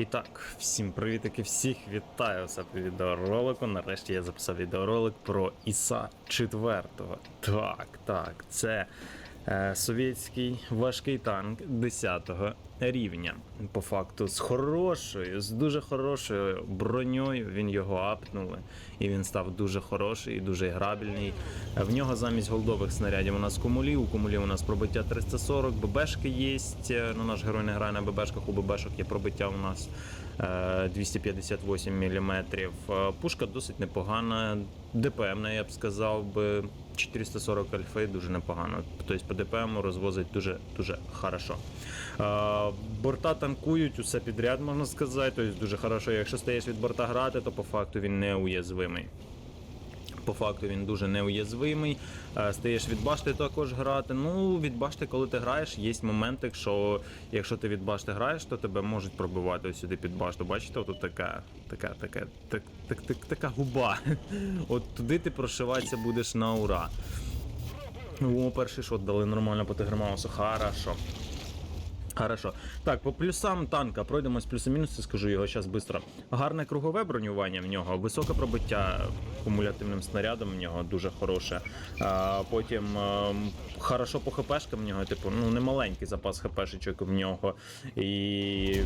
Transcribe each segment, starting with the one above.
І так, всім привітики, всіх вітаю за відеоролику. Нарешті я записав відеоролик про Іса 4. Так, так, це е, совєтський важкий танк 10 рівня. По факту, з хорошою, з дуже хорошою броньою він його апнули. І він став дуже хороший і дуже грабельний. Е, В нього замість голдових снарядів у нас кумулі, у кумулі у нас пробиття 340, ББшки є. е, Ну, наш герой не грає на ББшках, у ББшок є пробиття у нас е, 258 мм. Пушка досить непогана, ДПМна, я б сказав би. 440 альфи дуже непогано. Тобто по ДПМ розвозить дуже дуже хорошо. Борта танкують усе підряд, можна сказати. Тобто дуже хорошо. Якщо стаєш від борта грати, то по факту він неуязвимий. По факту він дуже неуязвимий. Е, Стаєш від башти також грати. Ну, від башти, коли ти граєш, є моменти, що якщо ти від башти граєш, то тебе можуть пробивати ось сюди під башту. Бачите, тут така, така, така, так, так, так, така губа. От туди ти прошиватися будеш на ура. О, перший шот дали нормально по Тигрмаусу. Хорошо. Хорошо. Так, по плюсам танка пройдемось плюси-мінуси, скажу його зараз швидко. Гарне кругове бронювання в нього, високе пробиття кумулятивним снарядом в нього дуже хороше. А, потім ем, хорошо по хпшкам в нього, типу, ну немаленький запас хпшечок в нього. І.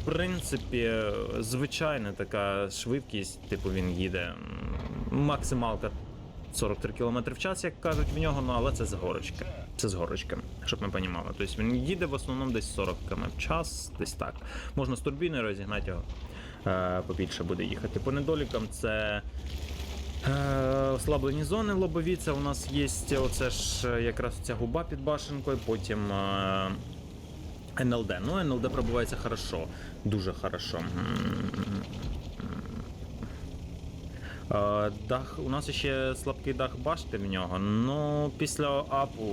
В принципі, звичайна така швидкість, типу він їде. Максималка 43 км в час, як кажуть в нього, ну але це з горочки. Це з горочки, щоб ми розуміли. Тобто він їде в основному десь 40 км в час, десь так. Можна з турбіною розігнати його. Е, побільше буде їхати. По недолікам це. Е, Ослаблені зони лобові, це у нас є оце ж е, якраз ця губа під башенкою, потім НЛД. Ну, НЛД пробувається хорошо, дуже хорошо. Е, Дах, у нас ще слабкий дах башти в нього, ну після апу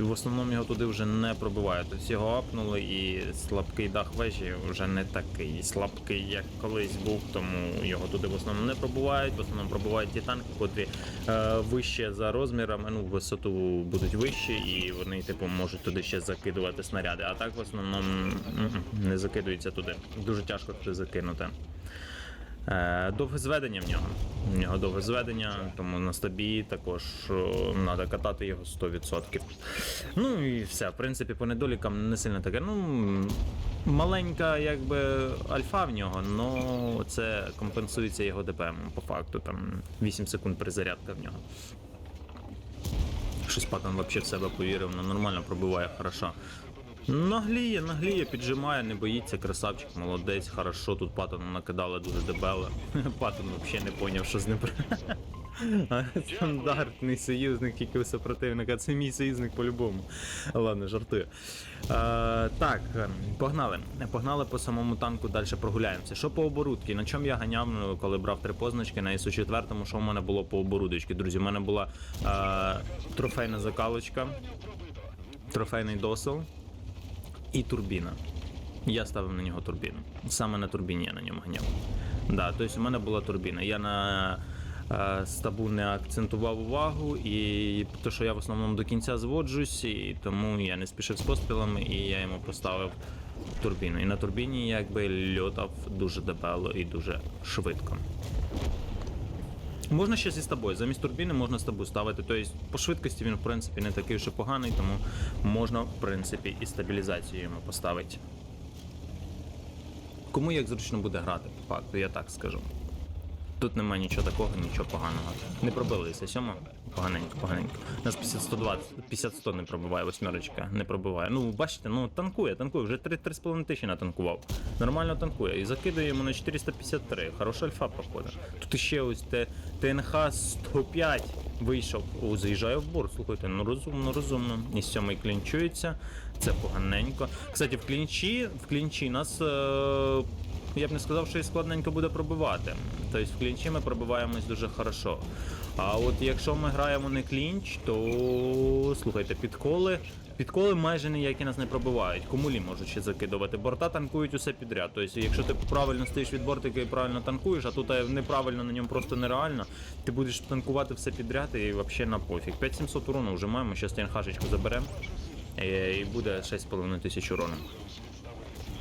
в основному його туди вже не пробиває. Тобто його апнули і слабкий дах вежі вже не такий слабкий, як колись був, тому його туди в основному не пробувають. В основному пробувають ті танки, котрі е, вище за розмірами, ну висоту будуть вищі, і вони типу можуть туди ще закидувати снаряди. А так в основному не закидується туди. Дуже тяжко туди закинути. Е, Довге зведення в нього. В нього довге зведення, тому на стабі також треба катати його 100%. Ну і все. В принципі, по недолікам не сильно таке. Ну, маленька якби альфа в нього, але це компенсується його ДПМ по факту. Там 8 секунд перезарядка в нього. Щось взагалі в себе повірив, ну нормально пробиває, хорошо. Нагліє, нагліє, піджимає, не боїться, красавчик, молодець, хорошо. Тут Паттону накидали дуже дебеле. Паттон взагалі не поняв, що з ним. Стандартний союзник у супротивника. Це мій союзник по-любому. Ладно, жартую. А, так, погнали. Погнали по самому танку, далі прогуляємося. Що по оборудці? На чому я ганяв, ну, коли брав три позначки на ісу 4 що в мене було по оборудочці? Друзі, у мене була а, трофейна закалочка, трофейний досел і турбіна. Я ставив на нього турбіну. Саме на турбіні я на ньому ганяв. Да, тобто у мене була турбіна. Я на е, стабу не акцентував увагу, і то, що я в основному до кінця зводжусь, і тому я не спішив з пострілами, і я йому поставив турбіну. І на турбіні якби льотав дуже дебело і дуже швидко. Можна ще зі тобою. Замість турбіни можна з тобою ставити. Тобто по швидкості він в принципі не такий вже поганий, тому можна в принципі і стабілізацію йому поставити. Кому як зручно буде грати, по факту, я так скажу. Тут немає нічого такого, нічого поганого. Не пробилися сьома. Поганенько, поганенько. Нас 50 120, 50 100 не пробиває, восьмерочка не пробиває. Ну, бачите, ну танкує, танкує, вже 3,5 тисячі натанкував. Нормально танкує. І закидує йому на 453. Хороша альфа проходить. Тут ще ось те ТНХ 105 вийшов. О, заїжджає в борт. Слухайте, ну розумно, розумно. І сьомий клінчується. Це поганенько. Кстати, в клінчі, в клінчі нас. Е- я б не сказав, що і складненько буде пробивати. Тобто в клінчі ми пробиваємось дуже хорошо. А от якщо ми граємо не клінч, то слухайте, підколи. Підколи майже ніякі нас не пробивають. Кумулі можуть ще закидувати. Борта танкують усе підряд. Тобто, якщо ти правильно стоїш від бортика і правильно танкуєш, а тут е, неправильно на ньому просто нереально, ти будеш танкувати все підряд і взагалі на пофіг. 5700 урону вже маємо, зараз ТНХшечку заберемо. І буде 6,5 тисяч урону.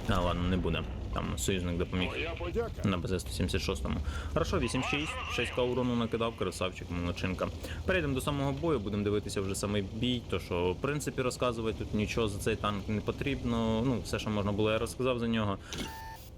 А, ладно, не буде. Там союзник допоміг. На БЗ-176. Хорошо, 8-6, 6к урону накидав, красавчик, молодчинка. Перейдемо до самого бою, будемо дивитися вже самий бій. То що, в принципі, розказувати тут нічого за цей танк не потрібно. Ну, все, що можна було, я розказав за нього.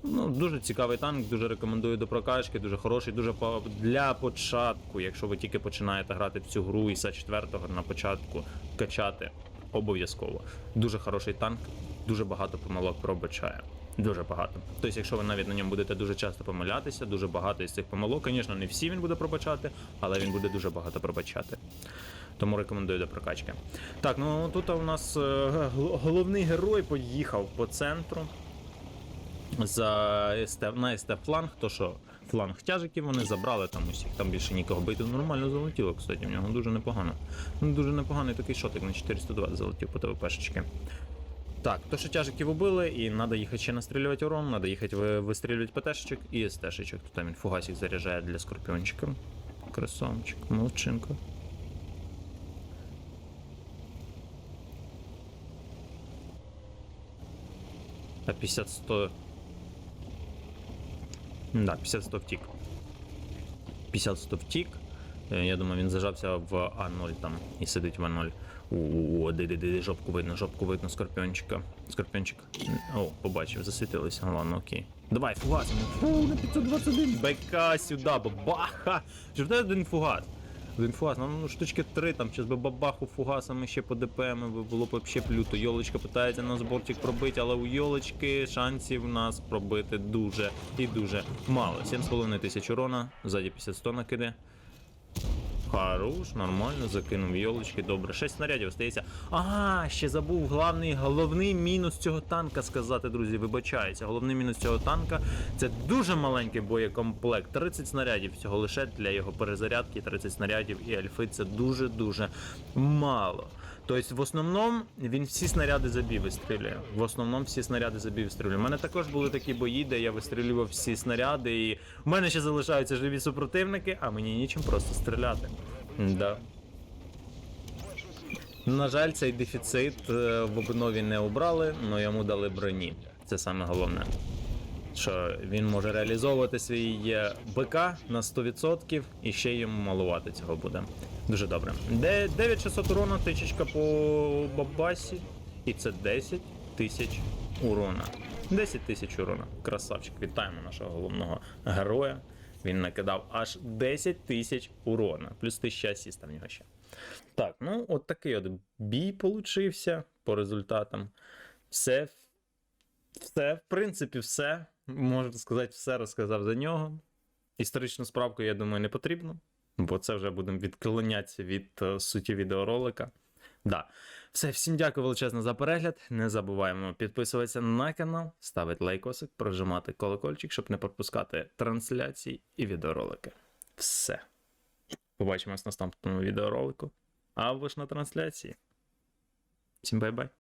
Ну, дуже цікавий танк, дуже рекомендую до прокачки, дуже хороший, дуже по- для початку. Якщо ви тільки починаєте грати в цю гру ІСа 4 на початку качати обов'язково. Дуже хороший танк, дуже багато помилок пробачає. Дуже багато. Тобто, якщо ви навіть на ньому будете дуже часто помилятися, дуже багато із цих помилок, звісно, не всі він буде пробачати, але він буде дуже багато пробачати. Тому рекомендую до прокачки. Так, ну тут у нас е, головний герой поїхав по центру за СТ, на СТ фланг, то що фланг тяжиків вони забрали там усіх, там більше нікого бити. Нормально залетіло, кстати, в нього дуже непогано. Дуже непоганий такий шотик на 420 залетів по ТВПшечки. Так, то що тяжиків убили, і треба їхати ще настрілювати урон, треба їхати ви- вистрілювати ПТшечок і СТшечок. Тут він фугасик заряджає для скорпіончика. Красавчик, молодчинка. А 50-100... Да, 50-100 втік. 50-100 втік. Е, Я думаю, він зажався в А0 там і сидить в А0. О, де де де жопку видно, жопку видно скорпіончика. Скорпіончик. О, побачив, засвітилися. Ладно, окей. Давай, фугас. Фу, на 521. БК сюди, бабаха. Тебе один фугас? Один фугас, нам ну, штучки три, там щас би бабаху фугасами ще по ДПМ би було б вообще плюто. Йолочка питається нас бортик пробити, але у Йолочки шансів нас пробити дуже і дуже мало. 7,5 тисяч урона, ззаді 50-100 накиде. Хорош, нормально, закинув йолочки, добре. Шесть снарядів стається. Ага, ще забув главний, головний мінус цього танка сказати, друзі, вибачаюся. Головний мінус цього танка це дуже маленький боєкомплект. 30 снарядів всього лише для його перезарядки, 30 снарядів і альфи це дуже-дуже мало. Тобто, в основному він всі снаряди забів вистрілює. В основному всі снаряди забів вистрілює. У мене також були такі бої, де я вистрілював всі снаряди, і в мене ще залишаються живі супротивники, а мені нічим просто стріляти. Да. На жаль, цей дефіцит е, в обнові не обрали, але йому дали броні. Це саме головне. Що він може реалізовувати свій е, БК на 100% і ще йому малувати цього буде. Дуже добре. 9600 урона, тичечка по бабасі. І це 10 тисяч урона. 10 тисяч урона. Красавчик. Вітаємо нашого головного героя. Він накидав аж 10 тисяч урона. Плюс 1000 асіста в нього ще. Так, ну от такий от бій получився по результатам. Все, все, в принципі, все. Можна сказати, все розказав за нього. Історичну справку, я думаю, не потрібно, бо це вже будемо відклонятися від е, суті відеоролика. Да. Все, всім дякую величезно за перегляд. Не забуваємо підписуватися на канал, ставити лайкосик, прожимати колокольчик, щоб не пропускати трансляції і відеоролики. Все. Побачимось на наступному відеоролику. А ви ж на трансляції. Всім бай-бай.